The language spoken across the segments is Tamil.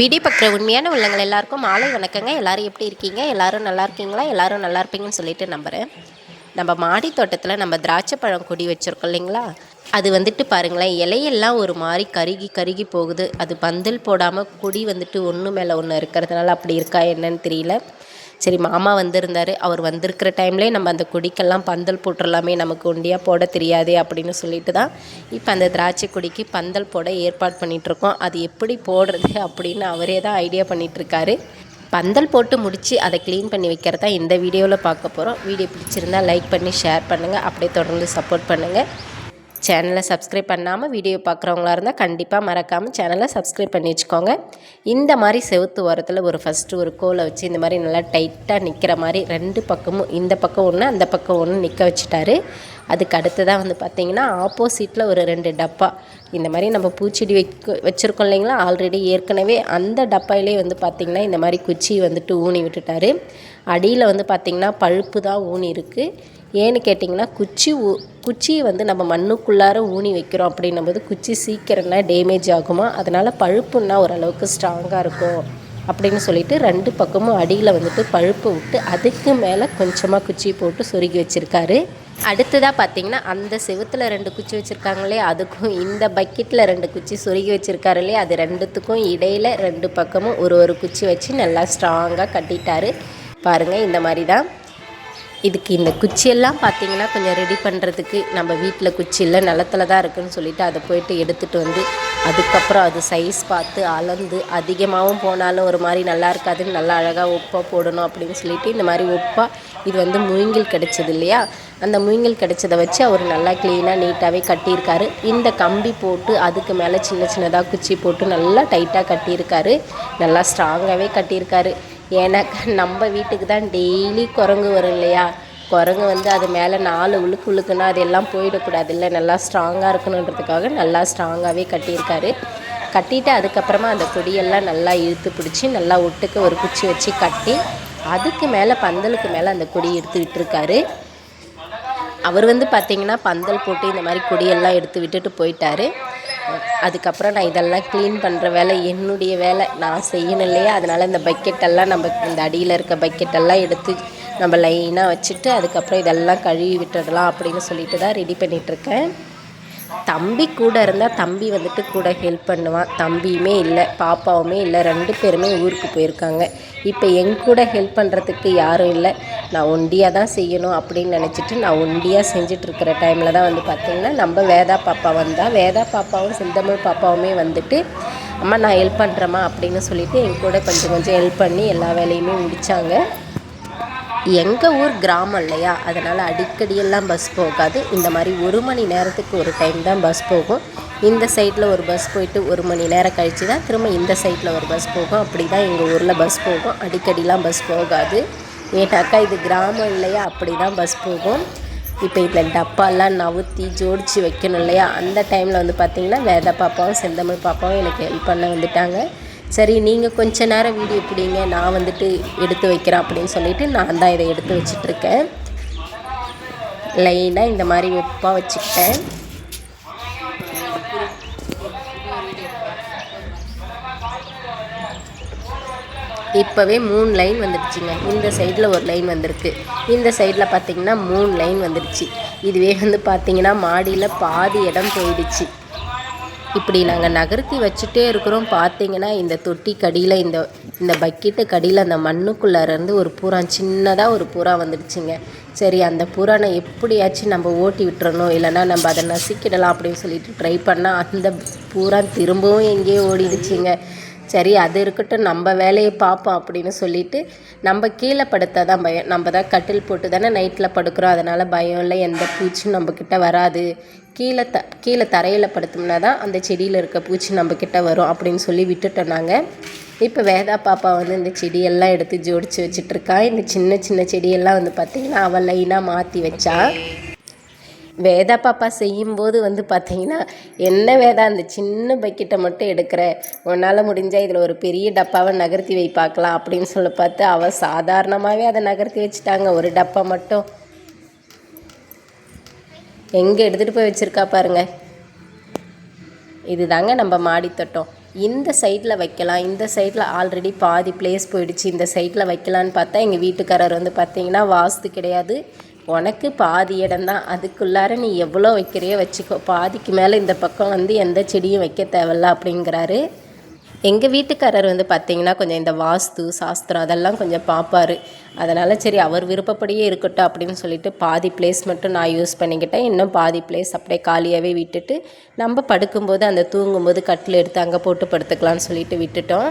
வீடியோ பார்க்குற உண்மையான உள்ளங்கள் எல்லாருக்கும் மாலை வணக்கங்க. எல்லாரும் எப்படி இருக்கீங்க? எல்லோரும் நல்லா இருக்கீங்களா? எல்லோரும் நல்லா இருப்பீங்கன்னு சொல்லிட்டு நம்புகிறேன் நம்ம மாடி தோட்டத்தில் நம்ம திராட்சை பழம் கொடி வச்சுருக்கோம் இல்லைங்களா? அது வந்துட்டு பாருங்களேன் இலையெல்லாம் ஒரு மாதிரி கருகி கருகி போகுது. அது பந்தல் போடாமல் கொடி வந்துட்டு ஒன்று மேலே ஒன்று இருக்கிறதுனால அப்படி இருக்கா என்னன்னு தெரியல. சரி மாமா வந்திருந்தார். அவர் வந்திருக்கிற டைம்லே நம்ம அந்த கொடிக்கெல்லாம் பந்தல் போட்டுடலாமே நமக்கு ஒண்டியாக போட தெரியாதே அப்படின்னு சொல்லிட்டு தான் இப்போ அந்த திராட்சை கொடிக்கு பந்தல் போட ஏற்பாடு பண்ணிகிட்ருக்கோம் அது எப்படி போடுறது அப்படின்னு அவரே தான் ஐடியா பண்ணிகிட்ருக்காரு பந்தல் போட்டு முடித்து அதை க்ளீன் பண்ணி வைக்கிறதா இந்த வீடியோவில் பார்க்க போகிறோம் வீடியோ பிடிச்சிருந்தா லைக் பண்ணி ஷேர் பண்ணுங்கள் அப்படியே தொடர்ந்து சப்போர்ட் பண்ணுங்கள் சேனலை சப்ஸ்கிரைப் பண்ணாமல் வீடியோ பார்க்குறவங்களா இருந்தால் கண்டிப்பாக மறக்காமல் சேனலை சப்ஸ்கிரைப் பண்ணி வச்சுக்கோங்க. இந்த மாதிரி செவுத்து ஓரத்தில் ஒரு ஃபஸ்ட்டு ஒரு கோலை வச்சு இந்த மாதிரி நல்லா டைட்டாக நிற்கிற மாதிரி ரெண்டு பக்கமும் இந்த பக்கம் ஒன்று அந்த பக்கம் ஒன்று நிற்க வச்சுட்டாரு. அதுக்கு அடுத்ததாக வந்து பார்த்திங்கன்னா ஆப்போசிட்டில் ஒரு ரெண்டு டப்பா. இந்த மாதிரி நம்ம பூச்செடி வைக்க வச்சுருக்கோம் இல்லைங்களா? ஆல்ரெடி ஏற்கனவே அந்த டப்பாயிலே வந்து பார்த்திங்கன்னா இந்த மாதிரி குச்சி வந்துட்டு ஊனி விட்டுட்டாரு. அடியில் வந்து பார்த்திங்கன்னா பழுப்பு தான் ஊனி இருக்குது ஏன்னு கேட்டிங்கன்னா குச்சி ஊ குச்சியை வந்து நம்ம மண்ணுக்குள்ளார ஊனி வைக்கிறோம் அப்படின்னும் போது குச்சி சீக்கிரம்னா டேமேஜ் ஆகுமா? அதனால் பழுப்புன்னா ஓரளவுக்கு ஸ்ட்ராங்காக இருக்கும் அப்படின்னு சொல்லிட்டு ரெண்டு பக்கமும் அடியில் வந்துட்டு பழுப்பு விட்டு அதுக்கு மேலே கொஞ்சமாக குச்சி போட்டு சொருகி வச்சுருக்காரு. அடுத்ததாக பார்த்தீங்கன்னா அந்த செவுத்தில் ரெண்டு குச்சி வச்சுருக்காங்களே அதுக்கும் இந்த பக்கெட்டில் ரெண்டு குச்சி சொருகி வச்சுருக்காரு இல்லையா? அது ரெண்டுத்துக்கும் இடையில் ரெண்டு பக்கமும் ஒரு ஒரு குச்சி வச்சு நல்லா ஸ்ட்ராங்காக கட்டிட்டாரு. பாருங்கள் இந்த மாதிரி தான் இதுக்கு இந்த குச்சியெல்லாம் பார்த்தீங்கன்னா கொஞ்சம் ரெடி பண்ணுறதுக்கு நம்ம வீட்டில் குச்சி இல்லை நிலத்துல தான் இருக்குன்னு சொல்லிட்டு அதை போயிட்டு எடுத்துகிட்டு வந்து அதுக்கப்புறம் அது சைஸ் பார்த்து அளந்து அதிகமாகவும் போனாலும் ஒரு மாதிரி நல்லா இருக்காதுன்னு நல்லா அழகாக உப்பாக போடணும் அப்படின்னு சொல்லிட்டு இந்த மாதிரி உப்பாக இது வந்து முயங்கில் கிடைச்சது இல்லையா? அந்த முயங்கில் கிடைச்சதை வச்சு அவர் நல்லா க்ளீனாக நீட்டாகவே கட்டியிருக்காரு. இந்த கம்பி போட்டு அதுக்கு மேலே சின்ன சின்னதாக குச்சி போட்டு நல்லா டைட்டாக கட்டியிருக்காரு. நல்லா ஸ்ட்ராங்காகவே கட்டியிருக்காரு. ஏன்னா நம்ம வீட்டுக்கு தான் டெய்லி குரங்கு வரும் இல்லையா? குரங்கு வந்து அது மேலே நாலு உழுக்கு உழுக்குன்னா அது எல்லாம் போயிடக்கூடாது இல்லை. நல்லா ஸ்ட்ராங்காக இருக்கணுன்றதுக்காக நல்லா ஸ்ட்ராங்காகவே கட்டியிருக்காரு. கட்டிட்டு அதுக்கப்புறமா அந்த கொடியெல்லாம் நல்லா இழுத்து பிடிச்சி நல்லா ஒட்டுக்கு ஒரு குச்சி வச்சு கட்டி அதுக்கு மேலே பந்தலுக்கு மேலே அந்த கொடி எடுத்து விட்டுருக்காரு. அவர் வந்து பார்த்திங்கன்னா பந்தல் போட்டு இந்த மாதிரி கொடியெல்லாம் எடுத்து விட்டுட்டு போயிட்டாரு. அதுக்கப்புறம் நான் இதெல்லாம் க்ளீன் பண்ணுற வேலை என்னுடைய வேலை. நான் செய்யணும் இல்லையா? அதனால் இந்த பக்கெட்டெல்லாம் நம்ம இந்த அடியில் இருக்க பக்கெட்டெல்லாம் எடுத்து நம்ம லைனாக வச்சுட்டு அதுக்கப்புறம் இதெல்லாம் கழுவி விட்டுடலாம் அப்படின்னு சொல்லிட்டு தான் ரெடி பண்ணிகிட்ருக்கேன் தம்பி கூட இருந்தால் தம்பி வந்துட்டு கூட ஹெல்ப் பண்ணுவான். தம்பியுமே இல்லை பாப்பாவுமே இல்லை ரெண்டு பேருமே ஊருக்கு போயிருக்காங்க. இப்போ என் கூட ஹெல்ப் பண்ணுறதுக்கு யாரும் இல்லை. நான் ஒண்டியாக தான் செய்யணும் அப்படின்னு நினச்சிட்டு நான் ஒண்டியாக செஞ்சிட்ருக்கிற டைமில் தான் வந்து பார்த்திங்கன்னா நம்ம வேதா பாப்பா வந்தால் வேதா பாப்பாவும் செந்தமிழ் பாப்பாவுமே வந்துட்டு அம்மா நான் ஹெல்ப் பண்ணுறேம்மா அப்படின்னு சொல்லிவிட்டு என் கூட கொஞ்சம் கொஞ்சம் ஹெல்ப் பண்ணி எல்லா வேலையுமே முடித்தாங்க எங்கள் ஊர் கிராமம் இல்லையா? அதனால் அடிக்கடியெல்லாம் பஸ் போகாது. இந்த மாதிரி ஒரு மணி நேரத்துக்கு ஒரு டைம் தான் பஸ் போகும். இந்த சைடில் ஒரு பஸ் போயிட்டு ஒரு மணி நேரம் கழித்து தான் திரும்ப இந்த சைடில் ஒரு பஸ் போகும். அப்படி தான் எங்கள் ஊரில் பஸ் போகும். அடிக்கடிலாம் பஸ் போகாது. ஏன்னாக்கா இது கிராமம் இல்லையா? அப்படி தான் பஸ் போகும். இப்போ இந்த டப்பாலாம் நவுத்தி ஜோடிச்சு வைக்கணும் இல்லையா? அந்த டைமில் வந்து பார்த்திங்கன்னா வேத பாப்பாவும் செந்தமிழ் பாப்பாவும் எனக்கு ஹெல்ப் பண்ண வந்துட்டாங்க. சரி நீங்கள் கொஞ்ச நேரம் வீடியோ பிடிங்க நான் வந்துட்டு எடுத்து வைக்கிறேன் அப்படின்னு சொல்லிட்டு நான் தான் இதை எடுத்து வச்சிட்ருக்கேன். லைனாக இந்த மாதிரி வெப்பாக வச்சுக்கிட்டேன். இப்போவே மூணு லைன் வந்துடுச்சுங்க. இந்த சைடில் ஒரு லைன் வந்திருக்கு. இந்த சைடில் பார்த்திங்கன்னா மூணு லைன் வந்துடுச்சு. இதுவே வந்து பார்த்திங்கன்னா மாடியில் பாதி இடம் போயிடுச்சு. இப்படி நாங்கள் நகர்த்தி வச்சுட்டே இருக்கிறோம். பார்த்தீங்கன்னா இந்த தொட்டி கடியில் இந்த இந்த பக்கெட்டு கடியில் அந்த மண்ணுக்குள்ளாரேருந்து ஒரு பூரா சின்னதாக ஒரு பூரா வந்துடுச்சுங்க. சரி அந்த பூரானை எப்படியாச்சும் நம்ம ஓட்டி விட்டுறணும். இல்லைன்னா நம்ம அதை நசிக்கிடலாம் அப்படின்னு சொல்லிட்டு ட்ரை பண்ணால் அந்த பூரா திரும்பவும் எங்கேயோ ஓடிடுச்சுங்க. சரி அது இருக்கட்டும் நம்ம வேலையை பார்ப்போம் அப்படின்னு சொல்லிட்டு நம்ம கீழே படுத்தால் தான் பயம். நம்ம தான் கட்டில் போட்டு தானே நைட்டில் படுக்கிறோம். அதனால் பயம் இல்லை. எந்த பூச்சும் நம்மக்கிட்ட வராது. கீழே த கீழே தரையில் படுத்தோம்னா தான் அந்த செடியில் இருக்க பூச்சி நம்மக்கிட்ட வரும் அப்படின்னு சொல்லி விட்டுட்டோம் நாங்கள் இப்போ வேதா பாப்பா வந்து இந்த செடியெல்லாம் எடுத்து ஜோடிச்சு வச்சிட்ருக்கா. இந்த சின்ன சின்ன செடியெல்லாம் வந்து பார்த்திங்கன்னா அவள் லைனாக மாற்றி வச்சா. வேதா பாப்பா செய்யும்போது வந்து பார்த்தீங்கன்னா என்ன வேதா அந்த சின்ன பக்கெட்டை மட்டும் எடுக்கிற? உன்னால் முடிஞ்சால் இதில் ஒரு பெரிய டப்பாவை நகர்த்தி வை பார்க்கலாம் அப்படின்னு சொல்லி பார்த்து அவள் சாதாரணமாகவே அதை நகர்த்தி வச்சுட்டாங்க. ஒரு டப்பா மட்டும். எங்கே எடுத்துகிட்டு போய் வச்சுருக்கா பாருங்க. இதுதாங்க நம்ம மாடித்தோட்டம். இந்த சைடில் வைக்கலாம். இந்த சைடில் ஆல்ரெடி பாதி பிளேஸ் போயிடுச்சு. இந்த சைடில் வைக்கலான்னு பார்த்தா எங்கள் வீட்டுக்காரர் வந்து பார்த்தீங்கன்னா வாஸ்து கிடையாது. உனக்கு பாதி இடம்தான் அதுக்குள்ளார நீ எவ்வளோ வைக்கிறியோ வச்சுக்கோ. பாதிக்கு மேலே இந்த பக்கம் வந்து எந்த செடியும் வைக்க தேவையில்ல அப்படிங்கிறாரு. எங்கள் வீட்டுக்காரர் வந்து பார்த்தீங்கன்னா கொஞ்சம் இந்த வாஸ்து சாஸ்திரம் அதெல்லாம் கொஞ்சம் பார்ப்பாரு அதனால் சரி அவர் விருப்பப்படியே இருக்கட்டும் அப்படின்னு சொல்லிட்டு பாதி பிளேஸ் மட்டும் நான் யூஸ் பண்ணிக்கிட்டேன். இன்னும் பாதி பிளேஸ் அப்படியே காலியாகவே விட்டுட்டு நம்ம படுக்கும்போது அந்த தூங்கும்போது கட்டில் எடுத்து அங்கே போட்டு படுத்துக்கலாம்னு சொல்லிட்டு விட்டுட்டோம்.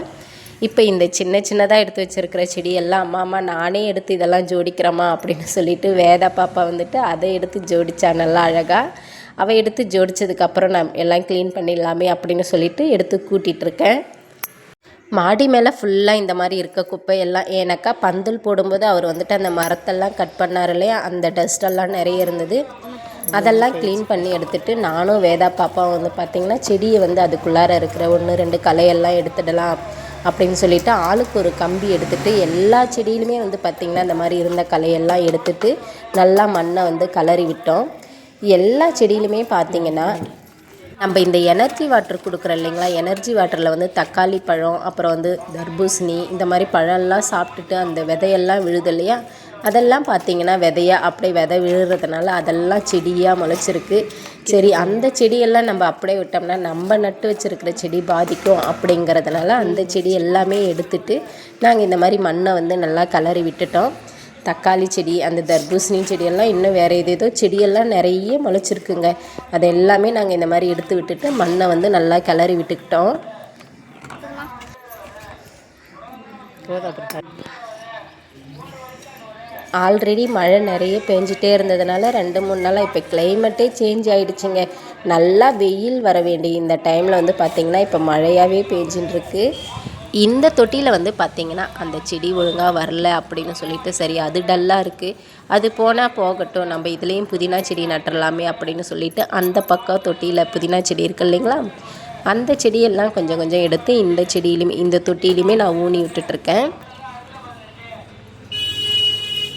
இப்போ இந்த சின்ன சின்னதாக எடுத்து வச்சுருக்கிற செடியெல்லாம் அம்மா அம்மா நானே எடுத்து இதெல்லாம் ஜோடிக்கிறேம்மா அப்படின்னு சொல்லிட்டு வேதா பாப்பா வந்துட்டு அதை எடுத்து ஜோடித்தா நல்லா அழகாக அவள் எடுத்து ஜோடிச்சதுக்கப்புறம் நான் எல்லாம் க்ளீன் பண்ணிடலாமே அப்படின்னு சொல்லிட்டு எடுத்து கூட்டிகிட்ருக்கேன் மாடி மேலே ஃபுல்லாக இந்த மாதிரி இருக்க குப்பை எல்லாம் ஏன்னாக்கா பந்தல் போடும்போது அவர் வந்துட்டு அந்த மரத்தெல்லாம் கட் பண்ணார் இல்லையா? அந்த டஸ்டெல்லாம் நிறைய இருந்தது. அதெல்லாம் க்ளீன் பண்ணி எடுத்துட்டு நானும் வேதா பாப்பாவும் வந்து பார்த்திங்கன்னா செடியை வந்து அதுக்குள்ளார இருக்கிற ஒன்று ரெண்டு களையெல்லாம் எடுத்துடலாம் அப்படின்னு சொல்லிட்டு ஆளுக்கு ஒரு கம்பி எடுத்துகிட்டு எல்லா செடியிலுமே வந்து பார்த்திங்கன்னா இந்த மாதிரி இருந்த களையெல்லாம் எடுத்துட்டு நல்லா மண்ணை வந்து கலறி விட்டோம். எல்லா செடியிலுமே பார்த்திங்கன்னா நம்ம இந்த எனர்ஜி வாட்டர் கொடுக்குறோம் இல்லைங்களா? எனர்ஜி வாட்டரில் வந்து தக்காளி பழம் அப்புறம் வந்து தர்பூசணி இந்த மாதிரி பழம்லாம் சாப்பிட்டுட்டு அந்த விதையெல்லாம் விழுது இல்லையா? அதெல்லாம் பார்த்தீங்கன்னா விதையா அப்படியே விதை விழுறதுனால அதெல்லாம் செடியாக முளைச்சிருக்கு. சரி அந்த செடியெல்லாம் நம்ம அப்படியே விட்டோம்னா நம்ம நட்டு வச்சுருக்கிற செடி பாதிக்கும் அப்படிங்கிறதுனால அந்த செடி எல்லாமே எடுத்துட்டு நாங்கள் இந்த மாதிரி மண்ணை வந்து நல்லா கலரி விட்டுட்டோம். தக்காளி செடி அந்த தர்பூசணி செடியெல்லாம் இன்னும் வேறு ஏதேதோ செடியெல்லாம் நிறைய முளைச்சிருக்குங்க. அது எல்லாமே நாங்கள் இந்த மாதிரி எடுத்து விட்டுட்டு மண்ணை வந்து நல்லா கிளறி விட்டுக்கிட்டோம். ஆல்ரெடி மழை நிறைய பெஞ்சிட்டே இருந்ததுனால ரெண்டு மூணு நாளாக இப்போ கிளைமேட்டே சேஞ்ச் ஆகிடுச்சிங்க நல்லா வெயில் வர வேண்டிய இந்த டைமில் வந்து பார்த்திங்கன்னா இப்போ மழையாகவே பெஞ்சின்னு இருக்குது இந்த தொட்டியில் வந்து பார்த்திங்கன்னா அந்த செடி ஒழுங்காக வரல அப்படின்னு சொல்லிட்டு சரி அது டல்லாக இருக்குது அது போனால் போகட்டும் நம்ம இதுலேயும் புதினா செடி நட்டுறலாமே அப்படின்னு சொல்லிட்டு அந்த பக்கம் தொட்டியில் புதினா செடி இருக்கு இல்லைங்களா? அந்த செடியெல்லாம் கொஞ்சம் கொஞ்சம் எடுத்து இந்த செடியிலுமே இந்த தொட்டிலையுமே நான் ஊனி விட்டுட்ருக்கேன்.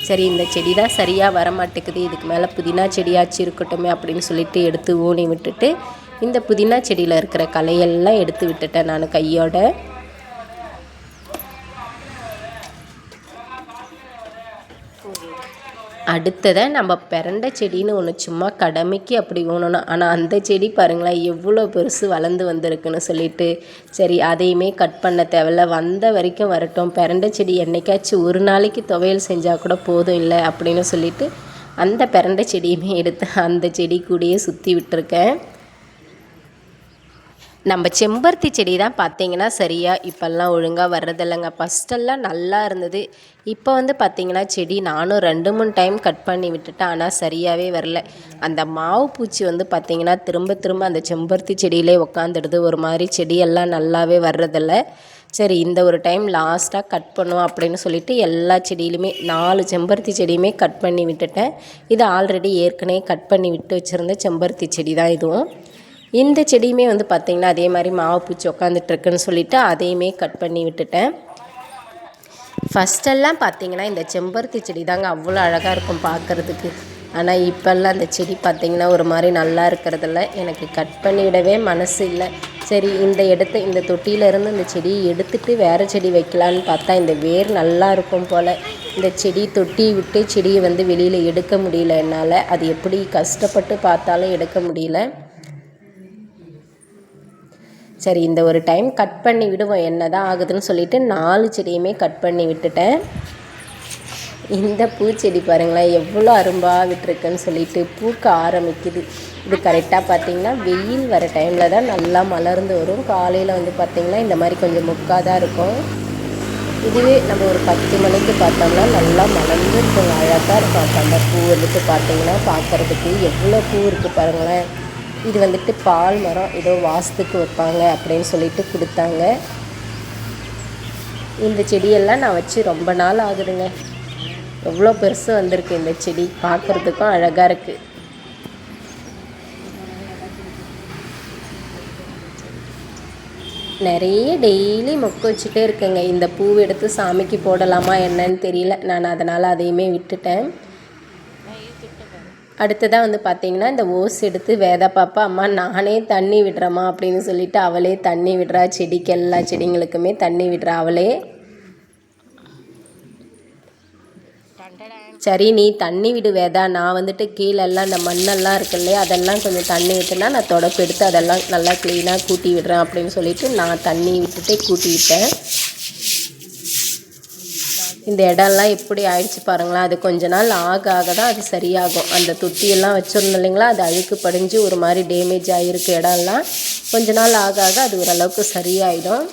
சரி இந்த செடி தான் சரியாக வர மாட்டேங்குது இதுக்கு மேலே புதினா செடியாச்சு இருக்கட்டுமே அப்படின்னு சொல்லிட்டு எடுத்து ஊனி விட்டுட்டு இந்த புதினா செடியில் இருக்கிற களையெல்லாம் எடுத்து விட்டுட்டேன் நான் கையோட. அடுத்ததை நம்ம பிறண்ட செடின்னு ஒன்று சும்மா கடமைக்கு அப்படி ஊனணும். ஆனால் அந்த செடி பாருங்களேன் எவ்வளோ பெருசு வளர்ந்து வந்திருக்குன்னு சொல்லிட்டு சரி அதையுமே கட் பண்ண தேவையில்ல. வந்த வரைக்கும் வரட்டும். பிறண்ட செடி என்றைக்காச்சும் ஒரு நாளைக்கு துவையல் செஞ்சால் கூட போதும் இல்லை அப்படின்னு சொல்லிட்டு அந்த பிறண்ட செடியுமே எடுத்து அந்த செடி கூடயே சுற்றி விட்டுருக்கேன். நம்ம செம்பருத்தி செடி தான் பார்த்தீங்கன்னா சரியாக இப்போல்லாம் ஒழுங்காக வர்றதில்லைங்க. ஃபஸ்ட்டெல்லாம் நல்லா இருந்தது. இப்போ வந்து பார்த்திங்கன்னா செடி நானும் ரெண்டு மூணு டைம் கட் பண்ணி விட்டுட்டேன். ஆனால் சரியாகவே வரல. அந்த மாவு பூச்சி வந்து பார்த்திங்கன்னா திரும்ப திரும்ப அந்த செம்பருத்தி செடியிலே உக்காந்துடுது. ஒரு மாதிரி செடியெல்லாம் நல்லாவே வர்றதில்ல. சரி இந்த ஒரு டைம் லாஸ்ட்டாக கட் பண்ணுவோம் அப்படின்னு சொல்லிட்டு எல்லா செடியிலுமே நாலு செம்பருத்தி செடியுமே கட் பண்ணி விட்டுட்டேன். இது ஆல்ரெடி ஏற்கனவே கட் பண்ணி விட்டு வச்சுருந்த செம்பருத்தி செடி தான் இதுவும். இந்த செடியுமே வந்து பார்த்திங்கன்னா அதே மாதிரி மாவு பூச்சி உக்காந்துட்ருக்குன்னு சொல்லிவிட்டு அதையுமே கட் பண்ணி விட்டுட்டேன். ஃபஸ்ட்டெல்லாம் பார்த்திங்கன்னா இந்த செம்பருத்தி செடி தாங்க அவ்வளோ அழகாக இருக்கும் பார்க்குறதுக்கு ஆனால் இப்போல்லாம் அந்த செடி பார்த்திங்கன்னா ஒரு மாதிரி நல்லா இருக்கிறதில்ல. எனக்கு கட் பண்ணிவிடவே மனசு இல்லை. சரி இந்த இடத்த இந்த தொட்டியிலேருந்து இந்த செடியை எடுத்துகிட்டு வேறு செடி வைக்கலான்னு பார்த்தா இந்த வேர் நல்லா இருக்கும் போல். இந்த செடி தொட்டி விட்டு செடியை வந்து வெளியில் எடுக்க முடியல என்னால். அது எப்படி கஷ்டப்பட்டு பார்த்தாலும் எடுக்க முடியல. சரி இந்த ஒரு டைம் கட் பண்ணி விடுவோம் என்ன தான் ஆகுதுன்னு சொல்லிட்டு நாலு செடியுமே கட் பண்ணி விட்டுட்டேன். இந்த பூச்செடி பாருங்களேன் எவ்வளோ அரும்பாக விட்டுருக்குன்னு சொல்லிட்டு பூக்க ஆரம்பிக்குது. இது கரெக்டாக பார்த்தீங்கன்னா வெயில் வர டைமில் தான் நல்லா மலர்ந்து வரும். காலையில் வந்து பார்த்திங்கன்னா இந்த மாதிரி கொஞ்சம் முக்காக தான் இருக்கும். இதுவே நம்ம ஒரு பத்து மணிக்கு பார்த்தோம்னா நல்லா மலர்ந்து இருக்கும். அழகாக இருக்கும். அந்த பூ வந்துட்டு பார்த்திங்கன்னா பார்க்குறதுக்கு எவ்வளோ பூ இருக்குது பாருங்களேன். இது வந்துட்டு பால் மரம் ஏதோ வாசத்துக்கு வைப்பாங்க அப்படின்னு சொல்லிட்டு கொடுத்தாங்க. இந்த செடியெல்லாம் நான் வச்சு ரொம்ப நாள் ஆகுதுங்க. எவ்வளோ பெருசு வந்திருக்கு இந்த செடி பார்க்குறதுக்கும் அழகாக இருக்குது நிறைய டெய்லி மொக்க வச்சுட்டே இருக்கேங்க. இந்த பூ எடுத்து சாமிக்கு போடலாமா என்னன்னு தெரியல. நான் அதனால் அதையுமே விட்டுட்டேன். அடுத்ததாக வந்து பார்த்தீங்கன்னா இந்த ஓஸ் எடுத்து வேத பாப்பா அம்மா நானே தண்ணி விடுறேம்மா அப்படின்னு சொல்லிட்டு அவளே தண்ணி விடுறா செடிக்கு எல்லா செடிங்களுக்குமே தண்ணி விடுறா அவளே. சரி நீ தண்ணி விடு வேதா நான் வந்துட்டு கீழெல்லாம் இந்த மண்ணெல்லாம் இருக்கு இல்லையா அதெல்லாம் கொஞ்சம் தண்ணி விட்டுனா நான் தொடப்பு எடுத்து அதெல்லாம் நல்லா க்ளீனாக கூட்டி விடுறேன் அப்படின்னு சொல்லிட்டு நான் தண்ணி விட்டுட்டு கூட்டி விட்டேன். இந்த இடம்லாம் எப்படி ஆயிடுச்சு பாருங்களேன். அது கொஞ்ச நாள் ஆக ஆக தான் அது சரியாகும். அந்த தொட்டியெல்லாம் வச்சுருந்தோம் இல்லைங்களா? அது அழுக்கு படிஞ்சு ஒரு மாதிரி டேமேஜ் ஆகிருக்கு இடம்லாம். கொஞ்ச நாள் ஆக ஆக அது ஓரளவுக்கு சரியாயிடும்.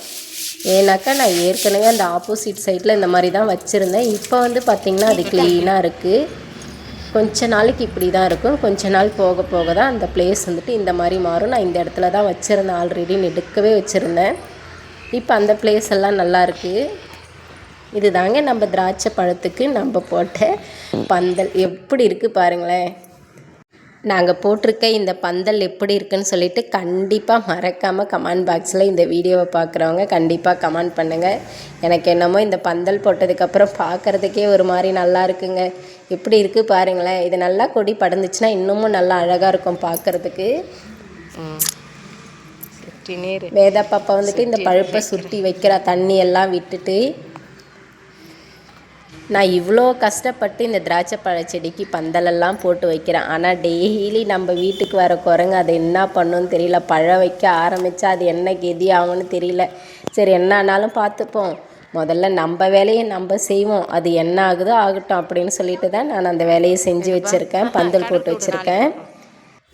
ஏன்னாக்கா நான் ஏற்கனவே அந்த ஆப்போசிட் சைடில் இந்த மாதிரி தான் வச்சுருந்தேன். இப்போ வந்து பார்த்திங்கன்னா அது க்ளீனாக இருக்குது கொஞ்ச நாளைக்கு இப்படி தான் இருக்கும். கொஞ்ச நாள் போக போக தான் அந்த பிளேஸ் வந்துட்டு இந்த மாதிரி மாறும். நான் இந்த இடத்துல தான் வச்சுருந்தேன். ஆல்ரெடி நெடுக்கவே வச்சுருந்தேன். இப்போ அந்த பிளேஸ் எல்லாம் நல்லா இருக்குது இது தாங்க நம்ம திராட்சை பழத்துக்கு நம்ம போட்ட பந்தல். எப்படி இருக்குது பாருங்களேன். நாங்கள் போட்டிருக்க இந்த பந்தல் எப்படி இருக்குன்னு சொல்லிட்டு கண்டிப்பாக மறக்காமல் கமெண்ட் பாக்ஸில் இந்த வீடியோவை பார்க்குறவங்க கண்டிப்பாக கமெண்ட் பண்ணுங்கள் எனக்கு என்னமோ இந்த பந்தல் போட்டதுக்கப்புறம் பார்க்குறதுக்கே ஒரு மாதிரி நல்லா இருக்குங்க. எப்படி இருக்குது பாருங்களேன். இது நல்லா கொடி படர்ந்துச்சுன்னா இன்னமும் நல்லா அழகாக இருக்கும் பார்க்குறதுக்கு வேதா பாப்பா வந்துட்டு இந்த பழுப்பை சுருட்டி வைக்கிறா. தண்ணி எல்லாம் விட்டுட்டு நான் இவ்வளோ கஷ்டப்பட்டு இந்த திராட்சை பழ செடிக்கு பந்தலெல்லாம் போட்டு வைக்கிறேன். ஆனால் டெய்லி நம்ம வீட்டுக்கு வர குரங்கு அதை என்ன பண்ணுன்னு தெரியல. பழம் வைக்க ஆரம்பித்தா அது என்ன கெதி ஆகும்னு தெரியல. சரி என்ன ஆனாலும் பார்த்துப்போம். முதல்ல நம்ம வேலையை நம்ம செய்வோம். அது என்ன ஆகுதோ ஆகட்டும் அப்படின்னு சொல்லிட்டு தான் நான் அந்த வேலையை செஞ்சு வச்சுருக்கேன். பந்தல் போட்டு வச்சுருக்கேன்.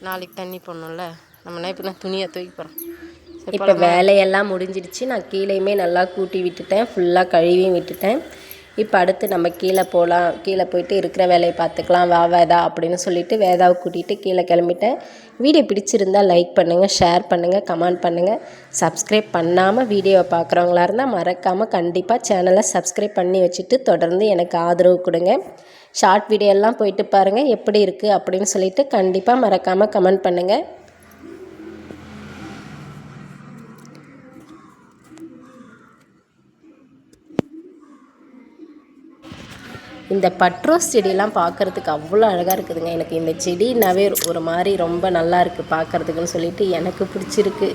நாளைக்கு தண்ணி போடணும்ல. நம்ம இப்போ நான் துணியை தூக்கி போகிறோம் இப்போ வேலையெல்லாம் முடிஞ்சிடுச்சு. நான் கீழேயுமே நல்லா கூட்டி விட்டுட்டேன். ஃபுல்லாக கழுவியும் விட்டுட்டேன். இப்போ அடுத்து நம்ம கீழே போகலாம் கீழே போயிட்டு இருக்கிற வேலையை பார்த்துக்கலாம். வா வேதா அப்படின்னு சொல்லிட்டு வேதாவை கூட்டிகிட்டு கீழே கிளம்பிட்டேன். வீடியோ பிடிச்சிருந்தா லைக் பண்ணுங்கள் ஷேர் பண்ணுங்கள் கமெண்ட் பண்ணுங்கள் சப்ஸ்கிரைப் பண்ணாமல் வீடியோவை பார்க்குறவங்களா இருந்தால் மறக்காமல் கண்டிப்பாக சேனலை சப்ஸ்கிரைப் பண்ணி வச்சுட்டு தொடர்ந்து எனக்கு ஆதரவு கொடுங்க. ஷார்ட் வீடியோ எல்லாம் போயிட்டு பாருங்கள் எப்படி இருக்குது அப்படின்னு சொல்லிட்டு கண்டிப்பாக மறக்காமல் கமெண்ட் பண்ணுங்கள் இந்த பட்ரோஸ் செடியெல்லாம் பார்க்குறதுக்கு அவ்வளோ அழகாக இருக்குதுங்க. எனக்கு இந்த செடினாவே ஒரு மாதிரி ரொம்ப நல்லா இருக்குது பார்க்குறதுக்குன்னு சொல்லிட்டு எனக்கு பிடிச்சிருக்கு.